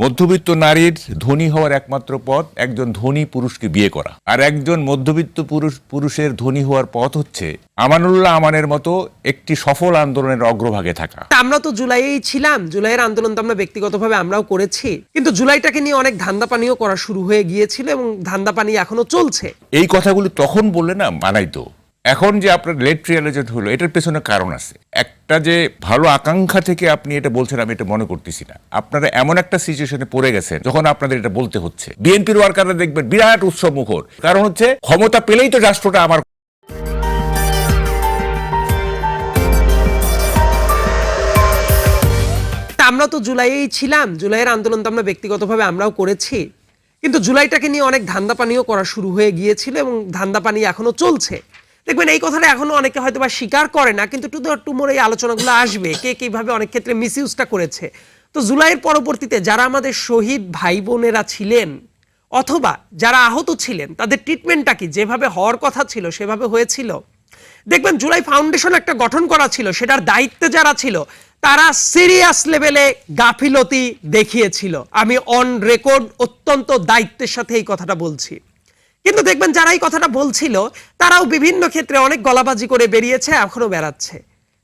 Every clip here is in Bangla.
মধ্যবিত্ত নারীর ধনী হওয়ার একমাত্র পথ একজন ধনী পুরুষকে বিয়ে করা। আর একজন মধ্যবিত্ত পুরুষ পুরুষের ধনী হওয়ার পথ হচ্ছে আমানুল্লাহ আমানের মতো একটি সফল আন্দোলনের অগ্রভাগে থাকা। আমরা তো জুলাইয়েই ছিলাম। জুলাইয়ের আন্দোলন তো আমরা ব্যক্তিগতভাবে আমরাও করেছি। কিন্তু জুলাইটাকে নিয়ে অনেক ধান্দা পানিও করা শুরু হয়ে গিয়েছিল এবং ধান্দা পানি এখনও চলছে। এই কথাগুলি তখন বললে না মানাইতো। এখন যে আপনার লেট রিয়ালাইজেড হলো এটার পেছনে কারণ আছে। একটা যে ভালো আকাঙ্ক্ষা থেকে আপনি এটা বলছেন, আমি এটা মনে করতেছি না। আপনারা এমন একটা সিচুয়েশনে পড়ে গেছেন, যখন আপনাদের এটা বলতে হচ্ছে। বিএনপির ওয়ার্কাররা দেখবেন বিরাট উৎসব মুখর। কারণ হচ্ছে, ক্ষমতা পেলেই তো রাষ্ট্রটা আমার আমরা তো জুলাইয়েই ছিলাম, জুলাইয়ের আন্দোলন তো আমরা ব্যক্তিগতভাবে আমরাও করেছি। কিন্তু জুলাইটাকে নিয়ে অনেক ধান্দা পানিও করা শুরু হয়ে গিয়েছিল এবং ধান্দা পানি এখনও চলছে। দেখবেন এই কথাটা এখনও অনেকে হয়তো বা স্বীকার করে না, কিন্তু টু টু মোর এই আলোচনাগুলো আসবে, কে কীভাবে অনেক ক্ষেত্রে মিসইউজটা করেছে। তো জুলাইয়ের পরবর্তীতে যারা আমাদের শহীদ ভাই বোনেরা ছিলেন, অথবা যারা আহত ছিলেন, তাদের ট্রিটমেন্টটা কি? যেভাবে হওয়ার কথা ছিল, সেভাবে হয়েছিল। দেখবেন জুলাই ফাউন্ডেশন একটা গঠন করা ছিল, সেটার দায়িত্বে যারা ছিল, তারা সিরিয়াস লেভেলে গাফিলতি দেখিয়েছিল। আমি অন রেকর্ড অত্যন্ত দায়িত্বের সাথে এই কথাটা বলছি। কিন্তু দেখবেন যারা এই কথাটা বলছিল, তারাও বিভিন্ন ক্ষেত্রে অনেক গলাবাজি করে বেরিয়েছে এখনও বেড়াচ্ছে।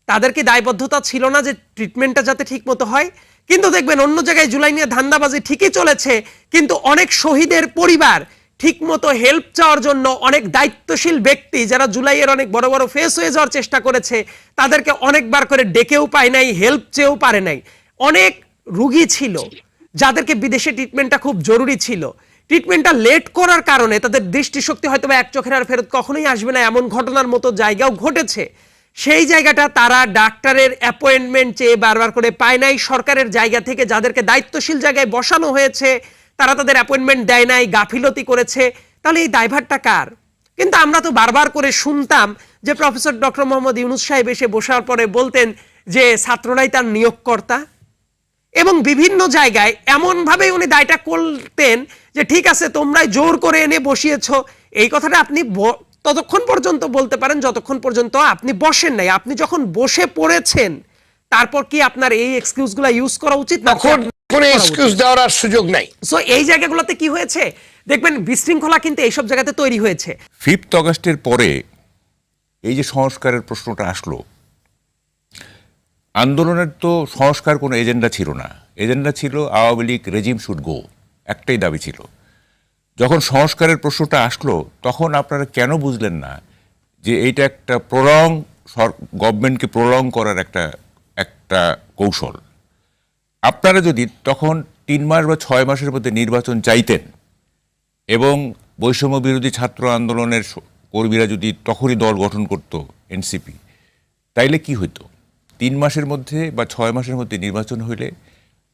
তাদের কি দায়বদ্ধতা ছিল না যে ট্রিটমেন্টটা যাতে ঠিক মতো হয়? কিন্তু দেখবেন অন্য জায়গায় জুলাই নিয়ে ধান্দাবাজি ঠিকই চলেছে, কিন্তু অনেক শহীদের পরিবার ঠিকমতো হেল্প চাওয়ার জন্য অনেক দায়িত্বশীল ব্যক্তি যারা জুলাইয়ের অনেক বড় বড় ফেস হয়ে যাওয়ার চেষ্টা করেছে, তাদেরকে অনেকবার করে ডেকেও পায় নাই হেল্প চেয়েও পারে নাই। অনেক রুগী ছিল, যাদেরকে বিদেশে ট্রিটমেন্টটা খুব জরুরি ছিল। ট্রিটমেন্টটা লেট করার কারণে তাদের দৃষ্টিশক্তি হয়তো বা এক চোখের আর ফেরত কখনোই আসবে না, এমন ঘটনার মতো জায়গাও ঘটেছে। সেই জায়গাটা তারা ডাক্তারের অ্যাপয়েন্টমেন্ট চেয়ে বারবার করে পায় নাই। সরকারের জায়গা থেকে যাদেরকে দায়িত্বশীল জায়গায় বসানো হয়েছে, তারা তাদের অ্যাপয়েন্টমেন্ট দেয় নাই, গাফিলতি করেছে। তাহলে এই দায়ভারটা কার? কিন্তু আমরা তো বারবার করে শুনতাম যে প্রফেসর ডক্টর মোহাম্মদ ইউনুস সাহেব এসে বসার পরে বলতেন যে ছাত্ররাই তার নিয়োগকর্তা। এবং বিভিন্ন জায়গায় এমনভাবে উনি দায়টা করতেন যে ঠিক আছে তোমরাই জোর করে এনে বসিয়েছ। এই কথাটা আপনি ব- ততক্ষণ পর্যন্ত বলতে পারেন যতক্ষণ পর্যন্ত আপনি বসেন নাই। আপনি যখন বসে পড়েছেন তারপর কি আপনার এই এক্সকিউজগুলো ইউজ করা উচিত না তখন কোনো এক্সকিউজ দেওয়ার আর সুযোগ নাই। সো এই জায়গাগুলোতে কি হয়েছে? দেখবেন বিশৃঙ্খলা কিন্তু এইসব জায়গাতে তৈরি হয়েছে। ফিফথ অগস্টের পরে এই যে সংস্কারের প্রশ্নটা আসলো আন্দোলনের তো সংস্কার কোনো এজেন্ডা ছিল না। এজেন্ডা ছিল Awami League regime should go একটাই দাবি ছিল। যখন সংস্কারের প্রশ্নটা আসলো, তখন আপনারা কেন বুঝলেন না যে এইটা একটা প্রলং গভর্নমেন্টকে প্রলং করার একটা একটা কৌশল? আপনারা যদি তখন তিন মাস বা ছয় মাসের মধ্যে নির্বাচন চাইতেন এবং বৈষম্য বিরোধী ছাত্র আন্দোলনের কর্মীরা যদি তখনই দল গঠন করত এনসিপি, তাইলে কি হইতো? তিন মাসের মধ্যে বা ছয় মাসের মধ্যে নির্বাচন হইলে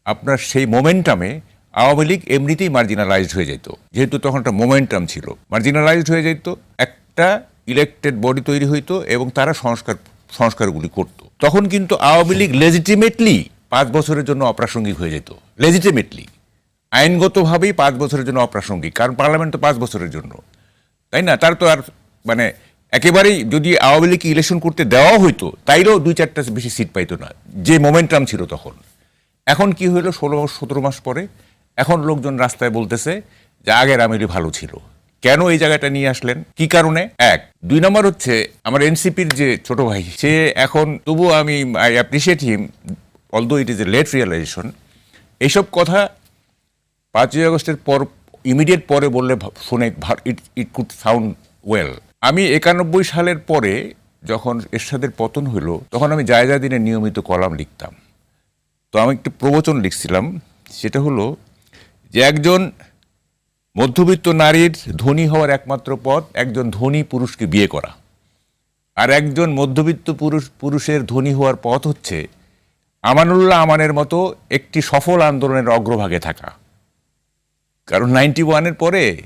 আপনার সেই মোমেন্টামে আওয়ামী লীগ এমনিতেই মার্জিনালাইজড হয়ে যেত যেহেতু তখন একটা মোমেন্টাম ছিল। মার্জিনালাইজড হয়ে যেত একটা ইলেকটেড বডি তৈরি হইতো এবং তারা সংস্কার, সংস্কারগুলি করত। তখন কিন্তু আওয়ামী লীগ লেজিটিমেটলি পাঁচ বছরের জন্য অপ্রাসঙ্গিক হয়ে যেত। লেজিটিমেটলি আইনগতভাবেই পাঁচ বছরের জন্য অপ্রাসঙ্গিক। কারণ পার্লামেন্ট তো পাঁচ বছরের জন্য। তাই না? তার তো আর মানে একেবারেই যদি আওয়ামী লীগ ইলেকশন করতে দেওয়া হইতো, তাইলেও দুই চারটা বেশি সিট পাইতো না। যে মোমেন্টাম ছিল তখন। এখন কি হইল? ষোলো সতেরো মাস পরে এখন লোকজন রাস্তায় বলতেছে যে আগের আমিরি ভালো ছিল। কেন এই জায়গাটা নিয়ে আসলেন? কি কারণে? এক, দুই নম্বর হচ্ছে আমার এনসিপির যে ছোট ভাই, সে এখন তবু আমি I appreciate him although it is a late realisation এইসব কথা পাঁচই আগস্টের পর ইমিডিয়েট পরে বললে শুনে it it could sound well আমি একানব্বই সালের পরে যখন এরশাদের পতন হলো তখন আমি জায়গা দিনে নিয়মিত কলাম লিখতাম। তো আমি একটি প্রবচন লিখছিলাম, সেটা হলো যে একজন মধ্যবিত্ত নারীর ধনী হওয়ার একমাত্র পথ একজন ধনী পুরুষকে বিয়ে করা। আর একজন মধ্যবিত্ত পুরুষ, পুরুষের ধনী হওয়ার পথ হচ্ছে আমানুল্লাহ আমানের মতো একটি সফল আন্দোলনের অগ্রভাগে থাকা। কারণ নাইনটি ওয়ানের পরে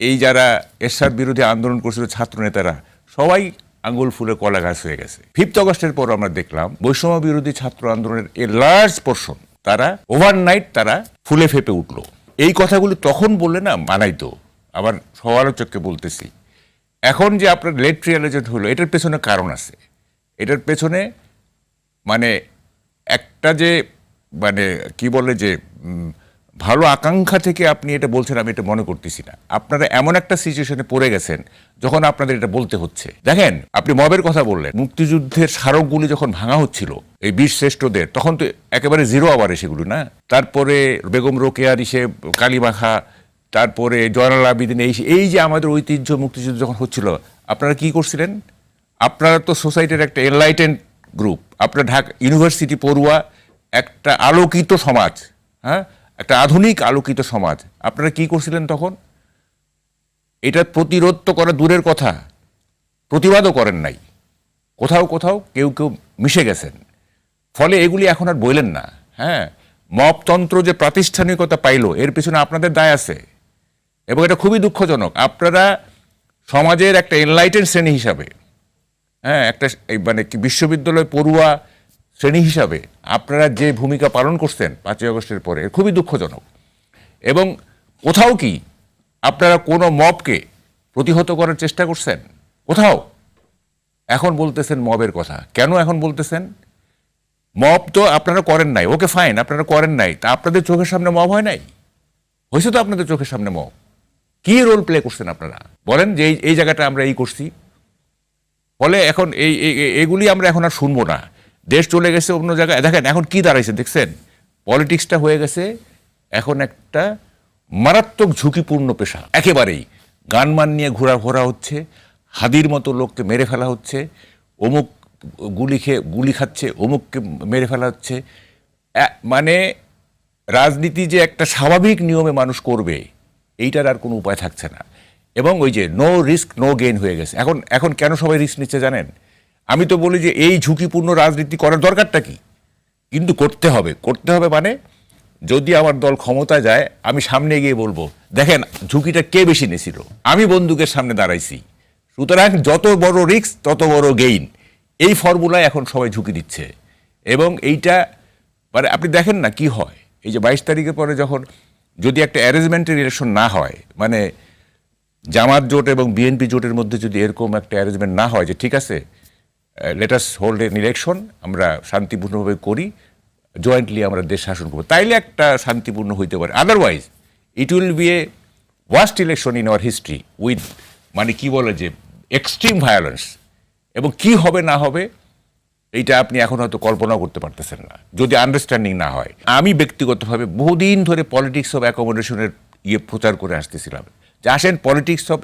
এই যারা এরশাদ বিরোধী আন্দোলন করছিল ছাত্র নেতারা সবাই আঙ্গুল ফুলে কলা গাছ হয়ে গেছে। ফিফথ অগস্টের পর আমরা দেখলাম, বৈষম্য বিরোধী ছাত্র আন্দোলনের এ লার্জ পোর্শন তারা ওভারনাইট তারা ফুলে ফেপে উঠল। এই কথাগুলি তখন বললে না মানাইতো আবার সমালোচককে বলতেছি। এখন যে আপনার লেট রিয়ালাইজড হলো, এটার পেছনে কারণ আছে। এটার পেছনে মানে একটা যে মানে কি বলে যে ভালো আকাঙ্ক্ষা থেকে আপনি এটা বলছেন, আমি এটা মনে করতেছি না। আপনারা এমন একটা সিচুয়েশনে পড়ে গেছেন যখন আপনাদের এটা বলতে হচ্ছে। দেখেন, আপনি মবের কথা বললেন, মুক্তিযুদ্ধের স্মারকগুলি যখন ভাঙা হচ্ছিল, এই বীর শ্রেষ্ঠদের, তখন তো একেবারে জিরো আবার সেগুলো, না? তারপরে বেগম রোকেয়ার ইসে কালীমাখা, তারপরে জয়নাল আবিদিন, এই এই যে আমাদের ঐতিহ্য মুক্তিযুদ্ধ যখন হচ্ছিল, আপনারা কি করছিলেন? আপনারা তো সোসাইটির একটা এনলাইটেন গ্রুপ আপনার ঢাকা, ইউনিভার্সিটি পড়ুয়া, একটা আলোকিত সমাজ হ্যাঁ? একটা আধুনিক আলোকিত সমাজ। আপনারা কি করছিলেন তখন? এটা প্রতিরোধ তো করা দূরের কথা। প্রতিবাদও করেন নাই। কোথাও কোথাও কেউ কেউ মিশে গেছেন। ফলে এগুলি এখন আর বললেন না। হ্যাঁ মপতন্ত্র যে প্রাতিষ্ঠানিকতা পাইলো, এর পিছনে আপনাদের দায় আছে। এবং এটা খুবই দুঃখজনক। আপনারা সমাজের একটা এনলাইটেন শ্রেণি হিসাবে হ্যাঁ একটা মানে বিশ্ববিদ্যালয় পড়ুয়া শ্রেণি হিসাবে আপনারা যে ভূমিকা পালন করছেন পাঁচই আগস্টের পরে খুবই দুঃখজনক। এবং কোথাও কি আপনারা কোনো মবকে প্রতিহত করার চেষ্টা করছেন? কোথাও? এখন বলতেছেন মবের কথা। কেন এখন বলতেছেন? মব তো আপনারা করেন নাই। ওকে ফাইন আপনারা করেন নাই। তা আপনাদের চোখের সামনে মব হয় নাই? হয়েছে তো আপনাদের চোখের সামনে মব। কি রোল প্লে করছেন আপনারা? বলেন যে এই- জায়গাটা আমরা এই করছি। ফলে এখন এই- এগুলি আমরা এখন আর শুনব না। দেশ চলে গেছে অন্য জায়গায়। দেখেন, এখন কি দাঁড়াইছে দেখছেন? পলিটিক্সটা হয়ে গেছে, এখন একটা মারাত্মক ঝুঁকিপূর্ণ পেশা, একেবারেই। গানমান নিয়ে ঘোরা ঘোরা হচ্ছে, হাদির মতো লোককে মেরে ফেলা হচ্ছে, অমুক গুলি খেয়ে গুলি খাচ্ছে, অমুককে মেরে ফেলা হচ্ছে। মানে রাজনীতি যে একটা স্বাভাবিক নিয়মে মানুষ করবে, এইটার আর কোনো উপায় থাকছে না। এবং ওই যে নো রিস্ক নো গেইন হয়ে গেছে। এখন এখন কেন সবাই রিস্ক নিচ্ছে জানেন? আমি তো বলি যে এই ঝুঁকিপূর্ণ রাজনীতি করার দরকারটা কি? কিন্তু করতে হবে। করতে হবে মানে যদি আমার দল ক্ষমতা যায়, আমি সামনে গিয়ে বলব, দেখেন, ঝুঁকিটা কে বেশি নিয়েছিল আমি বন্দুকের সামনে দাঁড়াইছি। সুতরাং যত বড় রিস্ক তত বড় গেইন এই ফর্মুলায় এখন সবাই ঝুঁকি দিচ্ছে এবং এইটা মানে আপনি দেখেন না কি হয়। এই যে বাইশ তারিখের পরে যখন যদি একটা অ্যারেঞ্জমেন্টের ইলেকশন না হয় মানে জামাত জোট এবং বিএনপি জোটের মধ্যে যদি এরকম একটা অ্যারেঞ্জমেন্ট না হয় যে ঠিক আছে লেটাস হোল্ড এন ইলেকশন আমরা শান্তিপূর্ণভাবে করি জয়েন্টলি আমরা দেশ শাসন করব। তাইলে একটা শান্তিপূর্ণ হইতে পারে। Otherwise it will be a worst election in our history with মানে কি বলে যে এক্সট্রিম ভায়োলেন্স এবং কি হবে, না হবে, এইটা আপনি এখন হয়তো কল্পনাও করতে পারতেছেন না, যদি আন্ডারস্ট্যান্ডিং না হয়। আমি ব্যক্তিগতভাবে বহুদিন ধরে পলিটিক্স অফ অ্যাকোমোডেশনের ইয়ে প্রচার করে আসতেছিলাম। যে আসেন পলিটিক্স অফ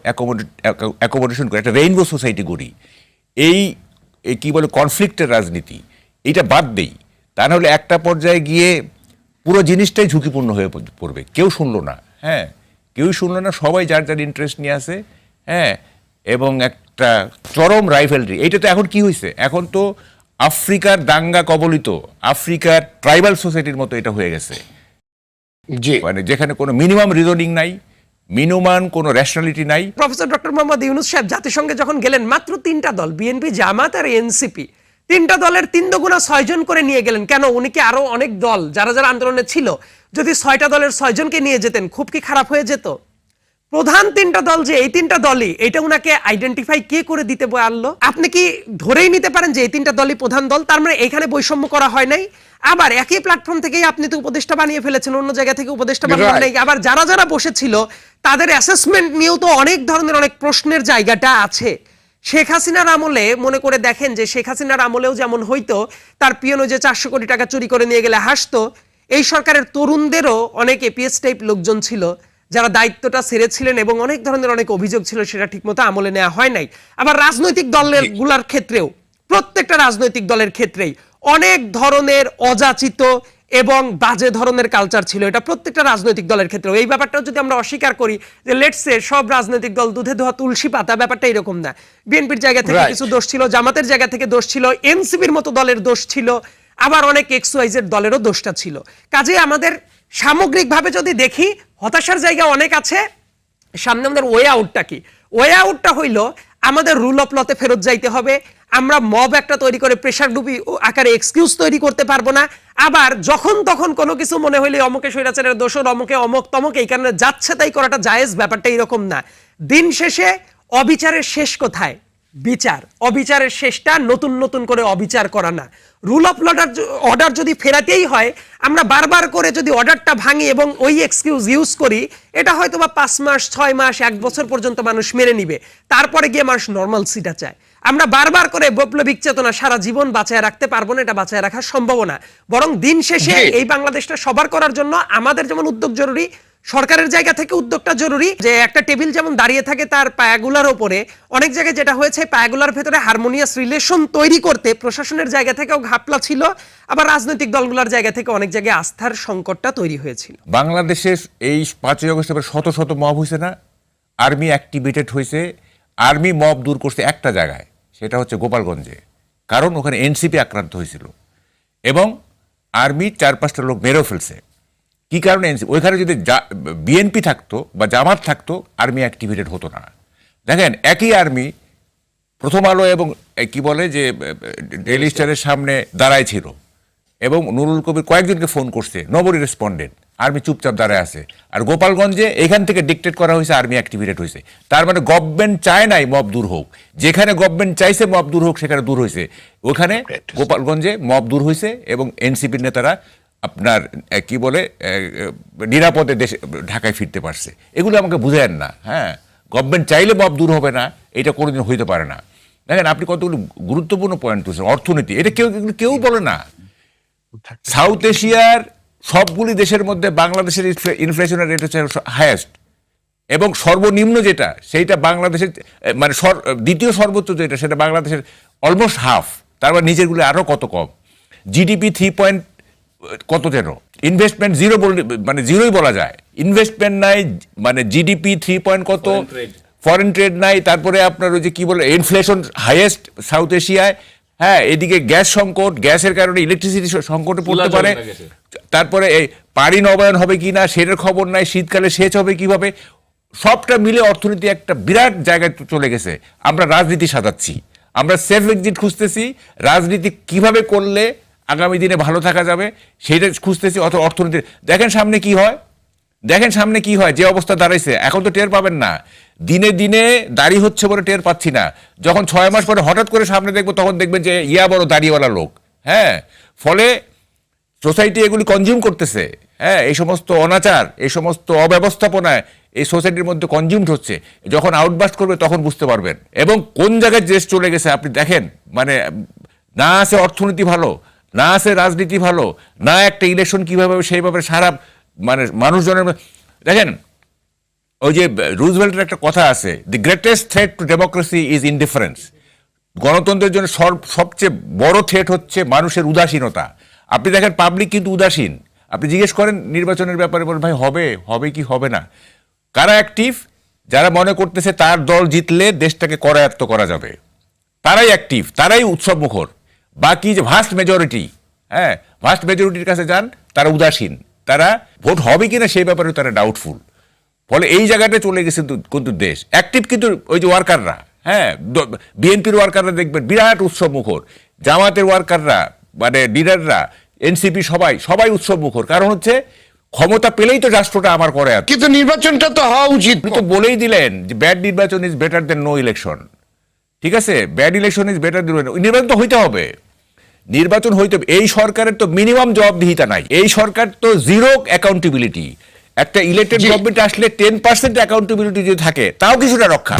অ্যাকোমোডেশন করে একটা রেইনবো সোসাইটি করি এই এই কী বলে কনফ্লিক্টের রাজনীতি এটা বাদ দেই। তা নাহলে একটা পর্যায়ে গিয়ে পুরো জিনিসটাই ঝুঁকিপূর্ণ হয়ে পড়বে। কেউ শুনলো না হ্যাঁ। কেউই শুনলো না সবাই যার যার ইন্টারেস্ট নিয়ে আসে হ্যাঁ। এবং একটা চরম রাইফেলরি এইটা তো এখন কি হয়েছে এখন তো আফ্রিকার দাঙ্গা কবলিত আফ্রিকার ট্রাইবাল সোসাইটির মতো এটা হয়ে গেছে। জি। মানে যেখানে কোনো মিনিমাম রিজনিং নাই মিনিমাম কোনো রেশনালিটি নাই। প্রফেসর ডক্টর মোহাম্মদ ইউনুস সাহেব জাতিসংঘে যখন গেলেন, মাত্র তিনটা দল বিএনপি জামাত আর এনসিপি তিনটা দলের তিন দুগুণা ছয়জন করে নিয়ে গেলেন। কেন? উনি কি আরও অনেক দল, যারা যারা আন্দোলনে ছিল, যদি ছয়টা দলের ছয়জনকে নিয়ে যেতেন, খুব কি খারাপ হয়ে যেত? প্রধান তিনটা দল যে এই তিনটা দলই এটা উনাকে আইডেন্টিফাই কে করে দিতে আনলো? আপনি কি ধরেই নিতে পারেন যে এই তিনটা দলই প্রধান দল? তার মানে এখানে বৈষম্য করা হয় নাই। আবার একই প্ল্যাটফর্ম থেকেই আপনি তো উপদেষ্টা বানিয়ে ফেলেছেন অন্য জায়গা থেকে উপদেষ্টা বানানো. নাই। আবার যারা যারা বসেছিল তাদের অ্যাসেসমেন্ট নিয়েও তো অনেক ধরনের অনেক প্রশ্নের জায়গাটা আছে। শেখ হাসিনার আমলে মনে করে দেখেন যে শেখ হাসিনার আমলেও যেমন হইতো তার পিয়নো যে চারশো কোটি টাকা চুরি করে নিয়ে গেলে হাসতো। এই সরকারের তরুণদেরও অনেক এপিএস টাইপ লোকজন ছিল। যারা দায়িত্বটা ছেড়েছিলেন এবং অনেক ধরনের অনেক অভিযোগ ছিল সেটা ঠিকমতো আমলে নেওয়া হয় নাই। আবার রাজনৈতিক দলেরগুলার ক্ষেত্রেও প্রত্যেকটা রাজনৈতিক দলের ক্ষেত্রেই অনেক ধরনের অযাচিত এবং বাজে ধরনের কালচার ছিল। এটা প্রত্যেকটা রাজনৈতিক দলের ক্ষেত্রে এই ব্যাপারটাও যদি আমরা অস্বীকার করি যে লেটসে সব রাজনৈতিক দল দুধে ধোয়া তুলসী পাতা ব্যাপারটা এরকম না। বিএনপির জায়গা থেকে কিছু দোষ ছিল জামাতের জায়গা থেকে দোষ ছিল এনসিপির মতো দলের দোষ ছিল আবার অনেক এক্স ওয়াইজের দলেরও দোষটা ছিল। কাজে আমাদের সামগ্রিকভাবে যদি দেখি, হতাশার জায়গা অনেক আছে। সামনে আমাদের ওয়ে আউটটা কি? ওয়ে আউটটা হইল, আমাদের রুল অফ লতে ফেরত যাইতে হবে। আমরা মব একটা তৈরি করে প্রেশার ডুবি আকারে এক্সকিউজ তৈরি করতে পারব না। আবার যখন তখন কোনো কিছু মনে হইলে অমকে স্বৈরাচারের দোষর অমকে অমক তমক, এই কারণে যাচ্ছে তাই করাটা জায়েজ, ব্যাপারটা এরকম না। দিন শেষে অবিচারের শেষ কোথায়? বিচার, অবিচারের শেষটা নতুন নতুন করে অবিচার করা না। রুল অফ লডার অর্ডার যদি ফেরাতেই হয়, আমরা বারবার করে যদি অর্ডারটা ভাঙি এবং ওই এক্সকিউজ ইউজ করি, এটা হয়তো বা পাঁচ মাস, ছয় মাস, এক বছর পর্যন্ত মানুষ মেনে নিবে। তারপরে গিয়ে মানুষ নর্মাল সিটা চায়। আমরা বারবার করে বৈপ্লবিক চেতনা সারা জীবন বাঁচায় রাখতে পারব না এটা বাঁচায় রাখা সম্ভব না বরং দিন শেষে এই বাংলাদেশটা সবার করার জন্য আমাদের যেমন উদ্যোগ জরুরি সরকারের জায়গা থেকে উদ্যোগটা জরুরি যে একটা টেবিল যেমন দাঁড়িয়ে থাকে তার পায়াগুলার ওপরে অনেক জায়গায় যেটা হয়েছে পায়াগুলার ভেতরে হারমোনিয়াস রিলেশন তৈরি করতে প্রশাসনের জায়গা থেকেও ঘাপলা ছিল আবার রাজনৈতিক দলগুলোর জায়গা থেকে অনেক জায়গায় আস্থার সংকটটা তৈরি হয়েছিল। বাংলাদেশের এই পাঁচই এবার শত শত মব হয়েছে না আর্মি অ্যাক্টিভেটেড হয়েছে আর্মি মব দূর করছে একটা জায়গায়। সেটা হচ্ছে গোপালগঞ্জে কারণ ওখানে এনসিপি আক্রান্ত হয়েছিল এবং আর্মি চার পাঁচটা লোক মেরেও ফেলছে কী কারণে এনসিপি ওইখানে যদি বিএনপি থাকতো বা জামাত থাকতো আর্মি অ্যাক্টিভেটেড হতো না দেখেন একই আর্মি প্রথম আলো এবং কি বলে যে ডেলি স্টারের সামনে দাঁড়ায় ছিল এবং নুরুল কবির কয়েকজনকে ফোন করছে নবরি রেসপন্ডেন্ট আর্মি চুপচাপ দাঁড়ায় আছে। আর গোপালগঞ্জে এখান থেকে ডিকটেট করা হয়েছে আর্মি অ্যাক্টিভেটেড হয়েছে। তার মানে গভর্নমেন্ট চায় নাই মব দূর হোক। যেখানে গভর্নমেন্ট চাইছে মব দূর হোক সেখানে দূর হয়েছে। ওখানে গোপালগঞ্জে মব দূর হয়েছে এবং এনসিপির নেতারা আপনার কি বলে নিরাপদে দেশে ঢাকায় ফিরতে পারছে। এগুলো আমাকে বুঝেন না হ্যাঁ? গভর্নমেন্ট চাইলে মব দূর হবে না এটা কোনোদিন হইতে পারে না। দেখেন আপনি কতগুলো গুরুত্বপূর্ণ পয়েন্ট তুলছেন। অর্থনীতি এটা কেউ কেউ বলে না। সাউথ এশিয়ার সবগুলি দেশের মধ্যে বাংলাদেশের ইনফ্লেশনের রেট হচ্ছে হায়েস্ট এবং সর্বনিম্ন যেটা সেইটা বাংলাদেশের মানে দ্বিতীয় সর্বোচ্চ যেটা সেটা বাংলাদেশের অলমোস্ট হাফ তারপর নিজেরগুলো আরও কত কম। জিডিপি থ্রি পয়েন্ট কত যেন। ইনভেস্টমেন্ট জিরো বললে মানে জিরোই বলা যায়। ইনভেস্টমেন্ট নাই মানে জিডিপি থ্রি পয়েন্ট কত? ফরেন ট্রেড নাই তারপরে আপনার ওই যে কী বলে ইনফ্লেশন হাইয়েস্ট সাউথ এশিয়ায় হ্যাঁ এদিকে গ্যাস সংকট গ্যাসের কারণে ইলেকট্রিসিটি সংকটে পড়তে পারে। তারপরে এই পানি নবায়ন হবে কি না সেটার খবর নাই শীতকালে সেচ হবে কীভাবে সবটা মিলে অর্থনীতি একটা বিরাট জায়গায় চলে গেছে। আমরা রাজনীতি সাজাচ্ছি। আমরা সেফ এক্সিট খুঁজতেছি রাজনীতি কীভাবে করলে আগামী দিনে ভালো থাকা যাবে সেটা খুঁজতেছি অত অর্থনীতি দেখেন সামনে কি হয়। দেখেন সামনে কি হয়, যে অবস্থা দাঁড়াইছে, এখন তো টের পাবেন না। দিনে দিনে দাড়ি হচ্ছে বলে টের পাচ্ছি না। যখন ছয় মাস পরে হঠাৎ করে সামনে দেখব, তখন দেখবেন যে ইয়া বড় দাড়িওয়ালা লোক। হ্যাঁ ফলে সোসাইটি এগুলি কনজিউম করতেছে। হ্যাঁ এই সমস্ত অনাচার, এই সমস্ত অব্যবস্থাপনায় এই সোসাইটির মধ্যে কনজিউমড হচ্ছে। যখন আউটবাস্ট করবে, তখন বুঝতে পারবেন। এবং কোন জায়গায় দেশ চলে গেছে, আপনি দেখেন মানে না আছে অর্থনীতি ভালো, না আছে রাজনীতি ভালো, না একটা ইলেকশন কীভাবে সেইভাবে সারা মানে মানুষজনের দেখেন, ওই যে রুজভেল্টের একটা কথা আছে the greatest threat to democracy is indifference গণতন্ত্রের জন্য সবচেয়ে বড় থ্রেট হচ্ছে মানুষের উদাসীনতা। আপনি দেখেন পাবলিক কিন্তু উদাসীন। আপনি জিজ্ঞেস করেন নির্বাচনের ব্যাপারে, বলেন, ভাই, হবে হবে কি, হবে না? কারা অ্যাক্টিভ যারা মনে করতেছে তার দল জিতলে দেশটাকে করায়ত্ত করা যাবে। তারাই অ্যাক্টিভ তারাই উৎসব মুখর বাকি যে ভাস্ট মেজরিটি হ্যাঁ ভাস্ট মেজরিটির কাছে যান, তারা উদাসীন। তারা ভোট হবে কিনা সেই ব্যাপারে তারা ডাউটফুল ফলে এই জায়গাটা চলে গেছে কিন্তু- দেশ। অ্যাক্টিভ কিন্তু ওই যে ওয়ার্কাররা হ্যাঁ বিএনপির ওয়ার্কাররা দেখবেন বিরাট উৎসব মুখর। জামাতের ওয়ার্কাররা মানে লিডাররা এনসিপি সবাই সবাই উৎসব মুখর। কারণ হচ্ছে ক্ষমতা পেলেই তো রাষ্ট্রটা আমার করে আছে। কিন্তু নির্বাচনটা তো হওয়া উচিত। তো বলেই দিলেন যে ব্যাড নির্বাচন is better than no election ঠিক আছে? Bad election is better than নির্বাচন তো হইতে হবে। নির্বাচন হইতে হবে। এই সরকারের তো মিনিমাম জবাবদিহিতা নাই। এই সরকার তো জিরো অ্যাকাউন্টেবিলিটি একটা ইলেকটেড গভর্নমেন্ট আসলে টেন পার্সেন্ট অ্যাকাউন্টেবিলিটি যদি থাকে তাও কিছুটা রক্ষা।